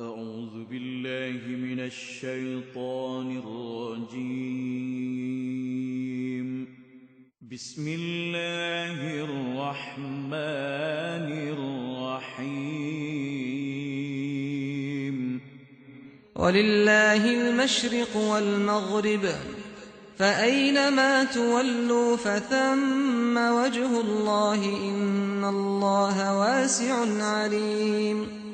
أعوذ بالله من الشيطان الرجيم. بسم الله الرحمن الرحيم. ولله المشرق والمغرب فأينما تولوا فثم وجه الله إن الله واسع عليم.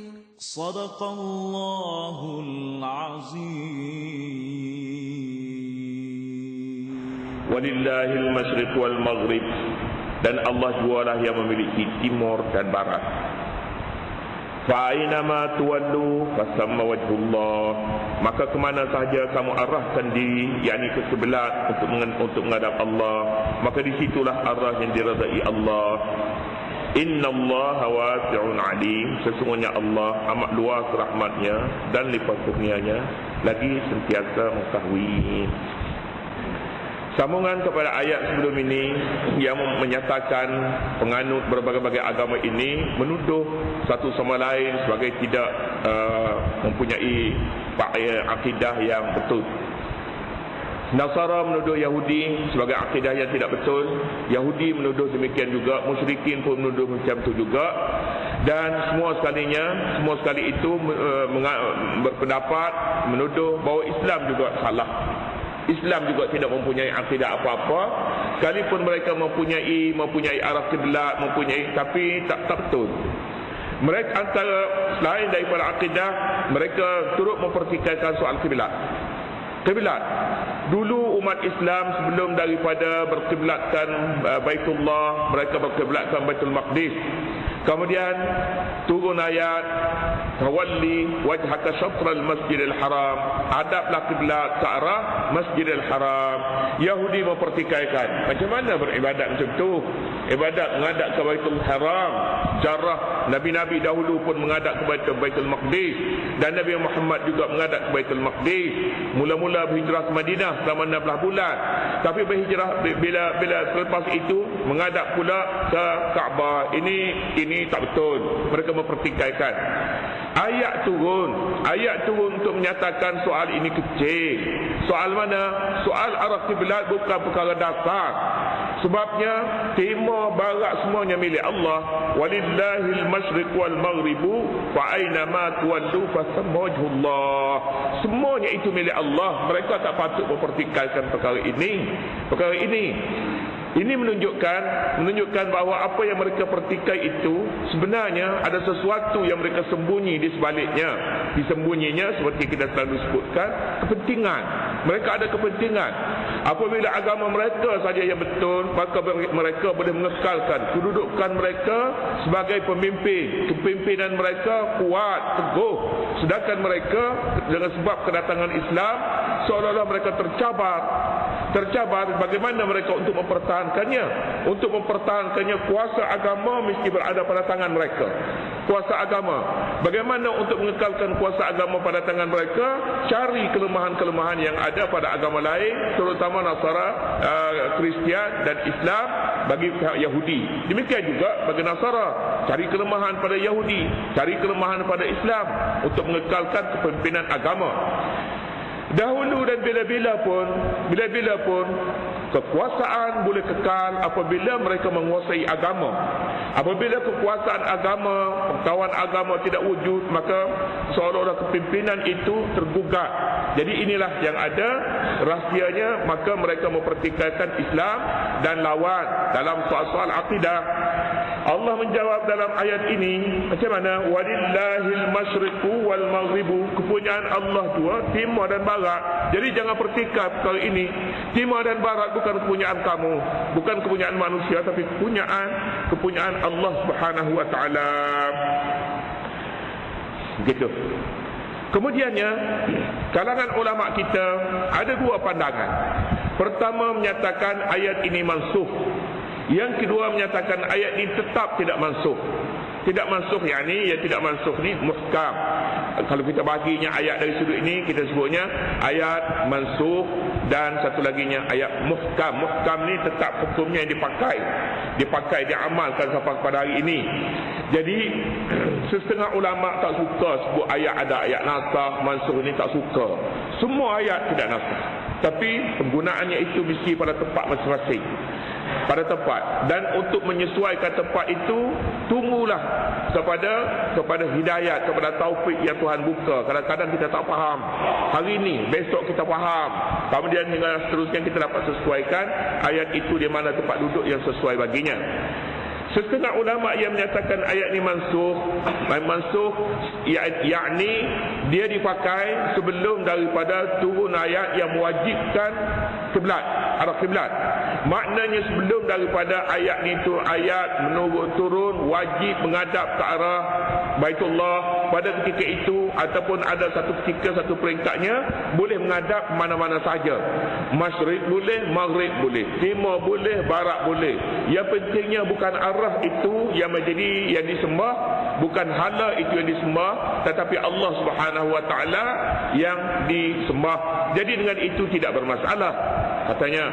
صدق الله العظيم Walillahil masyriq wal maghrib dan Allah jualah yang memiliki timur dan barat. Fa ma tuwallu fasamma wajhullah. Maka kemana sahaja kamu arahkan diri, yakni ke kiblat untuk untuk menghadap Allah, maka di situlah arah yang diridai Allah. Inna Allah wasi'un alim. Sesungguhnya Allah amat luas rahmatnya Dan lipat kurnianya. Lagi sentiasa mengetahui. Sambungan kepada ayat sebelum ini Yang menyatakan Penganut berbagai-bagai agama ini Menuduh satu sama lain Sebagai tidak uh, Mempunyai Akidah yang betul Nasara menuduh Yahudi sebagai akidah yang tidak betul. Yahudi menuduh demikian juga. Musyrikin pun menuduh macam itu juga. Dan semua sekalinya, semua sekali itu uh, berpendapat menuduh bahawa Islam juga salah. Islam juga tidak mempunyai akidah apa-apa. Sekalipun mereka mempunyai mempunyai arah kiblat, mempunyai tapi tak, tak betul. Mereka antara selain daripada akidah, mereka turut mempertikaikan soal kiblat. Kiblat. Dulu umat Islam sebelum daripada berkiblatkan uh, Baitullah, mereka berkiblatkan Baitul Maqdis. Kemudian turun ayat tawalli wajhaka syatral masjidil haram. Hadaplah kiblat ke arah masjidil haram. Yahudi mempertikaikan. Macam mana beribadat macam tu? Ibadat menghadap ke baitul haram. Jarah nabi-nabi dahulu pun menghadap ke baitul baitul maqdis. Dan Nabi Muhammad juga menghadap ke baitul maqdis. Mula-mula berhijrah ke Madinah selama 16 bulan. Tapi berhijrah bila bila selepas itu menghadap pula ke Kaabah ini ini tak betul. Mereka mempertikaikan. Ayat turun. Ayat turun untuk menyatakan soal ini kecil. Soal mana? Soal arah kiblat bukan perkara dasar. Sebabnya timur barat semuanya milik Allah. Walillahil masyriq wal maghribu fa aina tuwallu fa wajhullah. Semuanya itu milik Allah. Mereka tak patut mempertikaikan perkara ini. Perkara ini ini menunjukkan menunjukkan bahawa apa yang mereka pertikai itu sebenarnya ada sesuatu yang mereka sembunyi di sebaliknya. Disembunyinya seperti kita selalu sebutkan kepentingan. Mereka ada kepentingan. Apabila agama mereka saja yang betul, maka mereka boleh mengekalkan kedudukan mereka sebagai pemimpin. Kepimpinan mereka kuat, teguh. Sedangkan mereka dengan sebab kedatangan Islam seolah-olah mereka tercabar tercabar bagaimana mereka untuk mempertahankannya untuk mempertahankannya kuasa agama mesti berada pada tangan mereka. Kuasa agama. Bagaimana untuk mengekalkan kuasa agama pada tangan mereka? Cari kelemahan-kelemahan yang ada pada agama lain terutama Nasara uh, Kristian dan Islam bagi pihak Yahudi. Demikian juga bagi Nasara. Cari kelemahan pada Yahudi cari kelemahan pada Islam untuk mengekalkan kepimpinan agama Dahulu dan bila-bila pun Bila-bila pun Kekuasaan boleh kekal apabila mereka menguasai agama. Apabila kekuasaan agama Kawan agama tidak wujud Maka seolah-olah kepimpinan itu tergugat. Jadi inilah yang ada Rahsianya Maka mereka mempertikaikan Islam Dan lawan dalam soal-soal akidah Allah menjawab dalam ayat ini macam mana? Walillahil masyriqu wal maghribu. Kepunyaan Allah dua timur dan barat. Jadi jangan pertikap perkara ini timur dan barat bukan kepunyaan kamu bukan kepunyaan manusia tapi kepunyaan kepunyaan Allah Subhanahu wa taala. Gitu kemudiannya kalangan ulama kita ada dua pandangan. Pertama menyatakan ayat ini mansuh yang kedua menyatakan ayat ini tetap tidak mansuh. Tidak mansuh yang ini, yang tidak mansuh ni muhkam. Kalau kita baginya ayat dari sudut ini, kita sebutnya ayat mansuh dan satu laginya ayat muhkam. Muhkam ni tetap hukumnya yang dipakai. Dipakai, diamalkan sampai pada hari ini. Jadi setengah ulama tak suka sebut ayat ada ayat nasah, mansuh ini tak suka. Semua ayat tidak nasah. Tapi penggunaannya itu mesti pada tempat masing-masing pada tempat. Dan untuk menyesuaikan tempat itu tunggulah kepada kepada hidayat kepada taufik yang Tuhan buka. Kadang-kadang kita tak faham. Hari ini besok kita faham. Kemudian hingga seterusnya kita dapat sesuaikan ayat itu di mana tempat duduk yang sesuai baginya. Setengah ulama yang menyatakan ayat ini mansuh Mansuh yakni Dia dipakai sebelum daripada turun ayat yang mewajibkan kiblat arah kiblat maknanya sebelum daripada ayat itu ayat menurut turun wajib menghadap ke arah Baitullah. Pada ketika itu ataupun ada satu ketika satu peringkatnya boleh menghadap mana-mana saja masyrik boleh maghrib boleh timur boleh barat boleh. Yang pentingnya bukan arah itu yang menjadi yang disembah bukan hala itu yang disembah tetapi Allah Subhanahu wa taala yang disembah. Jadi dengan itu tidak bermasalah katanya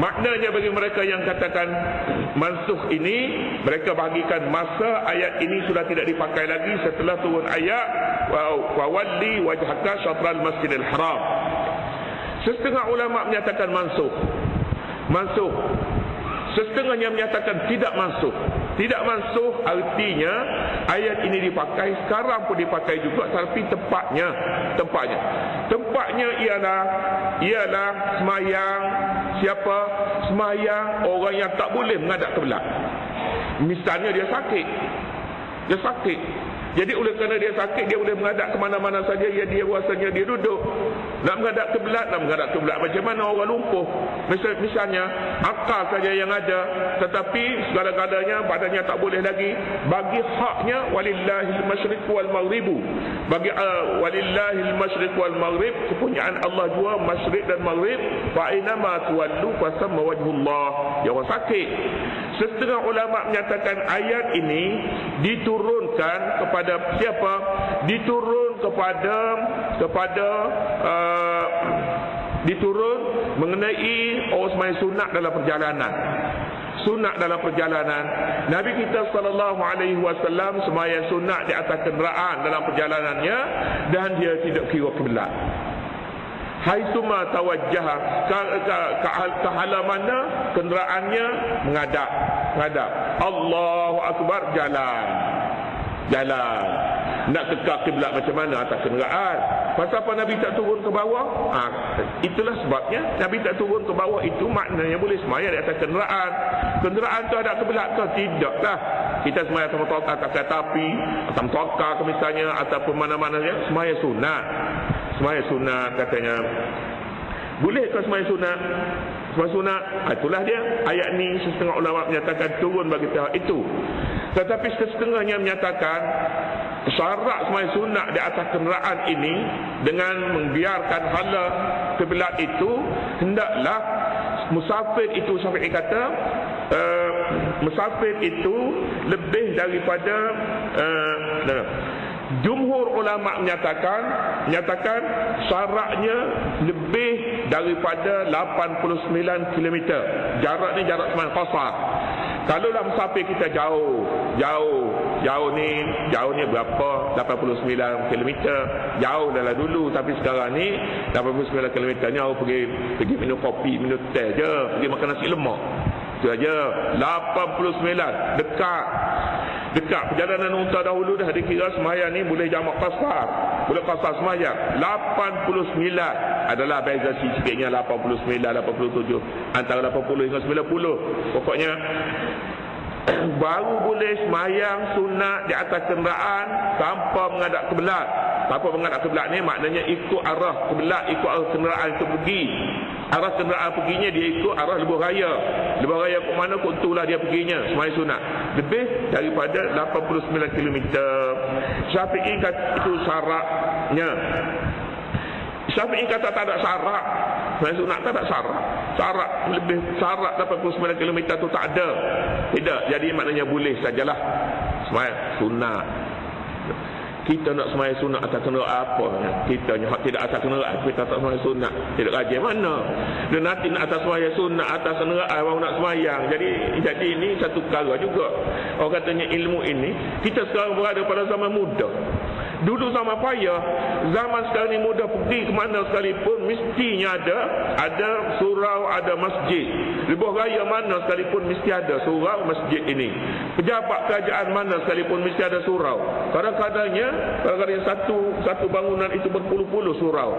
maknanya bagi mereka yang katakan mansuh ini mereka bahagikan masa ayat ini sudah tidak dipakai lagi setelah turun ayat wa walli wajhaka syatral masjidil haram. Setengah ulama menyatakan mansuh. Mansuh. Setengahnya menyatakan tidak mansuh. Tidak mansuh artinya ayat ini dipakai sekarang pun dipakai juga tapi tempatnya tempatnya. Tempatnya ialah ialah semayang siapa? Semayang orang yang tak boleh menghadap kiblat misalnya dia sakit. Dia sakit jadi oleh kerana dia sakit dia boleh menghadap ke mana-mana saja yang dia rasanya dia duduk. Nak menghadap ke belat, nak menghadap ke belat macam mana orang lumpuh. Misal, misalnya akal saja yang ada tetapi segala-galanya badannya tak boleh lagi bagi haknya walillahil masyriq wal maghrib. Bagi uh, walillahil masyriq wal maghrib kepunyaan Allah dua masyriq dan maghrib fa aina ma tuwallu fasamma wajhullah. Ya orang sakit. Setengah ulama menyatakan ayat ini diturunkan kepada siapa? Diturun kepada kepada uh, diturun mengenai semai sunat dalam perjalanan. Sunat dalam perjalanan. Nabi kita sallallahu alaihi wasallam semaya sunat di atas kenderaan dalam perjalanannya dan dia tidak kira kiblat haitsuma tawajjaha ke, ke, ke, ke hala mana kenderaannya menghadap menghadap Allahu akbar jalan jalan. Nak kekal kiblat macam mana? Atas kenderaan pasal apa Nabi tak turun ke bawah? Ha, itulah sebabnya Nabi tak turun ke bawah. Itu maknanya boleh semaya di atas kenderaan. Kenderaan tu ada kiblat ke? Tidak lah kita semaya sama tokar atas api atau tokar ke misalnya ataupun mana-mana semaya sunat. Semaya sunat katanya. Boleh ke semaya sunat semaya sunat ah, itulah dia. Ayat ni setengah ulama menyatakan turun bagi pihak itu. Tetapi setengahnya menyatakan syarat semaya sunat di atas kenderaan ini dengan membiarkan hala kebelat itu hendaklah musafir itu sampai kata uh, musafir itu lebih daripada uh, Jumhur ulama menyatakan menyatakan syaratnya lebih daripada 89 km. Jarak ni jarak semain qasar. Kalau dalam musafir kita jauh, jauh, jauh ni, jauh ni berapa? 89 km. Jauh dah dulu tapi sekarang ni 89 km ni aku pergi pergi minum kopi, minum teh je, pergi makan nasi lemak. Itu aja. 89 dekat dekat perjalanan unta dahulu dah dikira semayang ni boleh jamak kasar boleh kasar semayang. 89 adalah beza sikitnya 89 87 antara 80 hingga 90 pokoknya baru boleh semayang sunat di atas kenderaan tanpa menghadap kebelat tanpa menghadap kebelat ni maknanya ikut arah kebelat ikut arah kenderaan itu pergi arah kenderaan perginya dia ikut arah lebuh raya. Lebuh raya ke mana kok itulah dia perginya. Semayang sunat. Lebih daripada 89 km Syafi'i kata itu syaratnya. Syafi'i kata tak ada syarat. Semayang sunat tak ada syarat. Syarat lebih syarat 89 km itu tak ada. Tidak, jadi maknanya boleh sajalah. Semayang sunat kita nak semayang sunat atas kenderaan apa? Kita hak tidak atas kenderaan kita tak semayang sunat. Tidak rajin mana? Dan nanti nak atas semayang sunat atas kenderaan baru nak semayang. Jadi jadi ini satu perkara juga. Orang katanya ilmu ini kita sekarang berada pada zaman muda Dulu zaman payah, zaman sekarang ni mudah pergi ke mana sekalipun mestinya ada ada surau, ada masjid. Lebuh raya mana sekalipun mesti ada surau masjid ini. Pejabat kerajaan mana sekalipun mesti ada surau. Kadang-kadangnya, kadang-kadang satu satu bangunan itu berpuluh-puluh surau.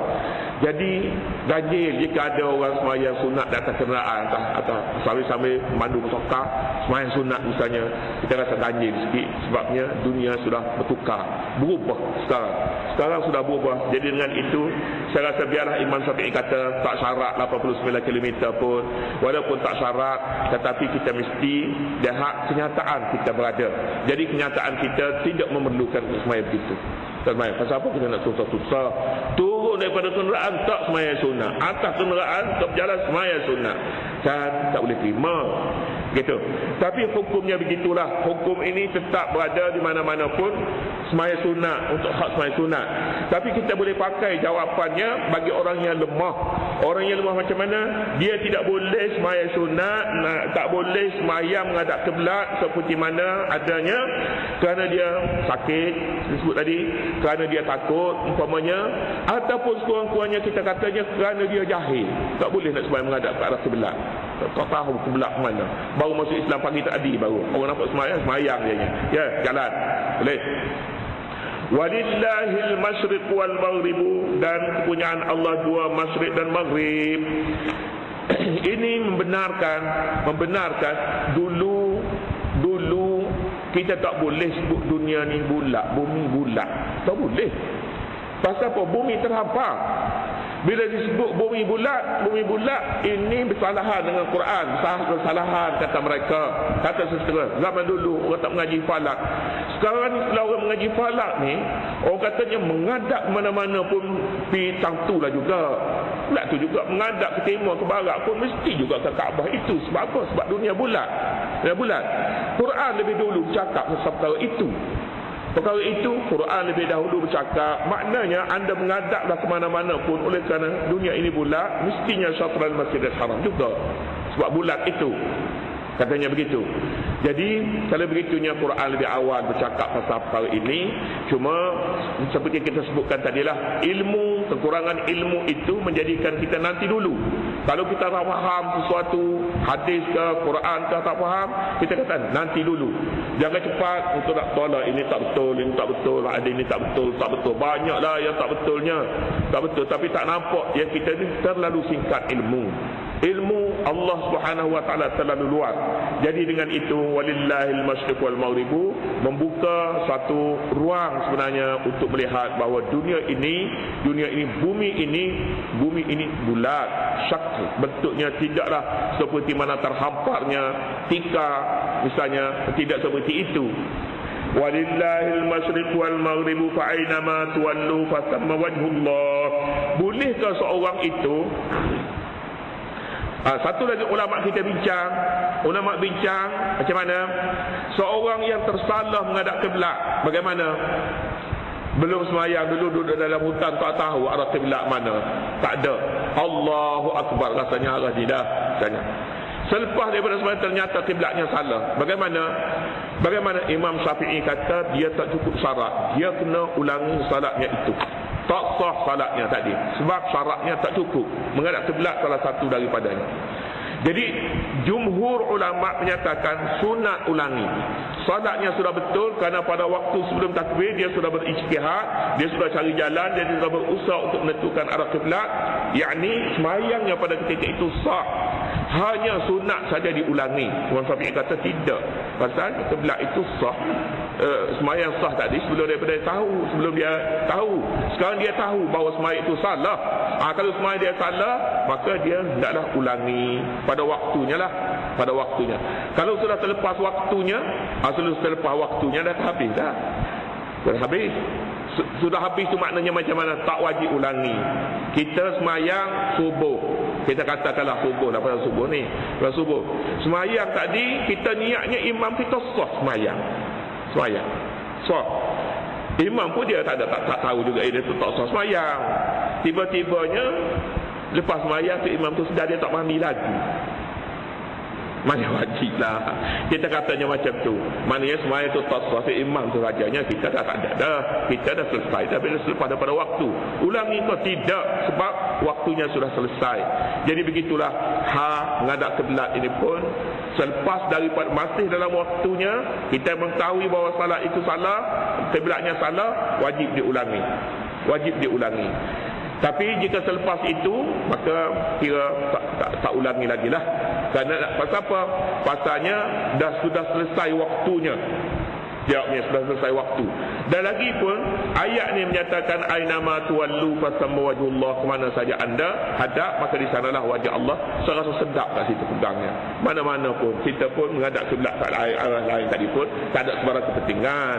Jadi ganjil jika ada orang semayang sunat di atas kenderaan atau, sambil-sambil mandu bertokak semayang sunat misalnya kita rasa ganjil sikit sebabnya dunia sudah bertukar berubah sekarang. Sekarang sudah berubah. Jadi dengan itu saya rasa biarlah Imam Syafi'i kata tak syarat 89 km pun. Walaupun tak syarat tetapi kita mesti lihat kenyataan kita berada. Jadi kenyataan kita tidak memerlukan semayang begitu. Semayang pasal apa kita nak susah-susah turun daripada kenderaan tak semayang sunnah. Atas kenderaan tak berjalan semayang sunnah. Kan tak boleh terima gitu. Tapi hukumnya begitulah. Hukum ini tetap berada di mana-mana pun. Semayang sunnah untuk hak semayang sunnah tapi kita boleh pakai jawapannya bagi orang yang lemah. Orang yang lemah macam mana? Dia tidak boleh semayang sunnah tak boleh semayang menghadap keblat seperti mana adanya. Kerana dia sakit disebut tadi. Kerana dia takut umpamanya. Ataupun sekurang-kurangnya kita katanya kerana dia jahil. Tak boleh nak sembahyang menghadap ke arah kiblat tak tahu kiblat mana baru masuk Islam pagi tadi baru orang nampak sembahyang sembahyang dia ya jalan boleh Walillahil masyriq wal maghrib dan kepunyaan Allah dua masyriq dan maghrib ini membenarkan membenarkan dulu dulu kita tak boleh sebut dunia ni bulat, bumi bulat. Tak boleh. Pasal apa? Bumi terhampar. Bila disebut bumi bulat, bumi bulat ini bersalahan dengan Quran. Salah bersalahan kata mereka. Kata sesera. Zaman dulu orang tak mengaji falak. Sekarang kalau orang mengaji falak ni, orang katanya mengadap mana-mana pun pi tangtu lah juga. Bulat tu juga mengadap ke timur ke barat pun mesti juga ke Kaabah. Itu sebab apa? Sebab dunia bulat. Dunia bulat. Quran lebih dulu cakap tentang perkara itu. Perkara itu Quran lebih dahulu bercakap maknanya anda menghadaplah ke mana-mana pun. Oleh kerana dunia ini bulat mestinya syatral masjidil haram juga sebab bulat itu Katanya begitu. Jadi kalau begitunya Quran lebih awal bercakap pasal perkara ini cuma seperti kita sebutkan tadilah ilmu kekurangan ilmu itu menjadikan kita nanti dulu. Kalau kita tak faham sesuatu hadis ke Quran ke tak faham, kita kata nanti dulu. Jangan cepat untuk nak tolak ini tak betul, ini tak betul, ada ini tak betul, tak betul. Banyaklah yang tak betulnya. Tak betul tapi tak nampak ya kita ni terlalu singkat ilmu ilmu Allah Subhanahu wa taala terlalu luas. Jadi dengan itu walillahil masyriq wal maghrib membuka satu ruang sebenarnya untuk melihat bahawa dunia ini, dunia ini, bumi ini, bumi ini bulat, syak bentuknya tidaklah seperti mana terhamparnya tika misalnya tidak seperti itu. Walillahil masyriq wal maghrib fa aina ma tuwallu fa thamma wajhullah. Bolehkah seorang itu Ha, satu lagi ulama kita bincang, ulama bincang macam mana seorang yang tersalah menghadap kiblat, bagaimana? Belum semayang dulu duduk dalam hutan tak tahu arah kiblat mana. Tak ada. Allahu akbar rasanya arah dia dah. Rasanya. Selepas daripada semayang ternyata kiblatnya salah. Bagaimana? Bagaimana Imam Syafi'i kata dia tak cukup syarat. Dia kena ulangi salatnya itu tak sah salatnya tadi. Sebab syaratnya tak cukup. Menghadap kiblat salah satu daripadanya. Jadi jumhur ulama menyatakan sunat ulangi. Salatnya sudah betul kerana pada waktu sebelum takbir dia sudah berijtihad dia sudah cari jalan dia sudah berusaha untuk menentukan arah kiblat. Yakni semayangnya pada ketika itu sah hanya sunat saja diulangi. Imam Syafi'i kata tidak. Pasal kiblat itu sah. Uh, semayang sah tadi sebelum daripada tahu sebelum dia tahu. Sekarang dia tahu bahawa semayang itu salah. Ha, kalau semayang dia salah maka dia hendaklah ulangi. Pada waktunya lah. Pada waktunya. Kalau sudah terlepas waktunya ha, sudah terlepas waktunya dah habis dah. Dah habis. Sudah habis tu maknanya macam mana? Tak wajib ulangi. Kita semayang subuh kita katakanlah subuh lah pada subuh ni pada subuh semayang tadi kita niatnya imam kita sah semayang semayang. So, Imam pun dia tak ada tak, tak tahu juga dia tu tak sah semayang. Tiba-tibanya lepas semayang tu imam tu sedar dia tak mandi lagi. Mana wajib lah. Kita katanya macam tu. Maknanya semuanya tu sesuai imam tu rajanya Kita dah ada dah. Kita dah selesai Tapi dah selepas daripada waktu. Ulangi kau tidak. Sebab waktunya sudah selesai. Jadi begitulah Ha ngadak kebelat ini pun. Selepas daripada masih dalam waktunya Kita mengetahui bahawa salah itu salah Kebelatnya salah Wajib diulangi. Wajib diulangi. Tapi jika selepas itu maka kira tak, tak, tak ulangi lagi lah. Kerana pasal apa? Pasalnya dah sudah selesai waktunya. Jawabnya sudah selesai waktu. Dan lagi pun ayat ni menyatakan ainama tuwallu fasamma wajhullah ke mana saja anda hadap maka di sanalah wajah Allah. Serasa sedap kat situ pegangnya. Mana-mana pun kita pun menghadap kiblat arah lain tadi pun tak ada sebarang kepentingan,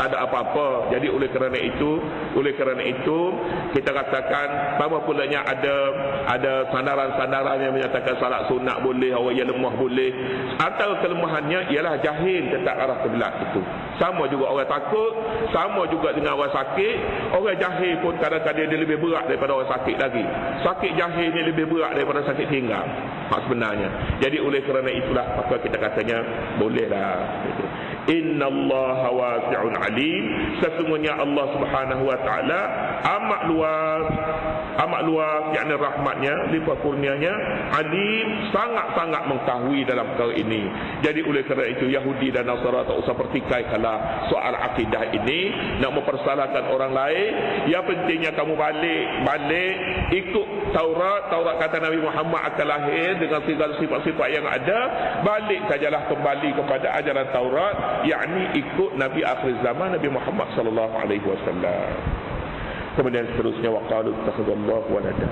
tak ada apa-apa. Jadi oleh kerana itu, oleh kerana itu kita katakan bahawa pulanya ada ada sandaran-sandaran yang menyatakan salat sunat boleh, orang yang lemah boleh. Antara kelemahannya ialah jahil tentang arah kiblat itu. Sama juga orang takut, sama juga dengan orang sakit. Orang jahil pun kadang-kadang dia lebih berat daripada orang sakit lagi. Sakit jahil ni lebih berat daripada sakit tinggal. Hak sebenarnya. Jadi oleh kerana itulah maka kita katanya bolehlah. Inna Allah wasi'un alim. Sesungguhnya Allah subhanahu wa ta'ala Amat luas Amat luas yakni rahmatnya Lipat kurnianya Alim sangat-sangat mengetahui dalam perkara ini. Jadi oleh kerana itu Yahudi dan Nasara tak usah pertikaikanlah Soal akidah ini. Nak mempersalahkan orang lain Yang pentingnya kamu balik Balik Ikut Taurat. Taurat kata Nabi Muhammad akan lahir Dengan segala sifat-sifat yang ada. Balik sajalah kembali kepada ajaran Taurat yakni ikut Nabi akhir zaman Nabi Muhammad sallallahu alaihi wasallam. Kemudian seterusnya waqalu takhadallahu walada.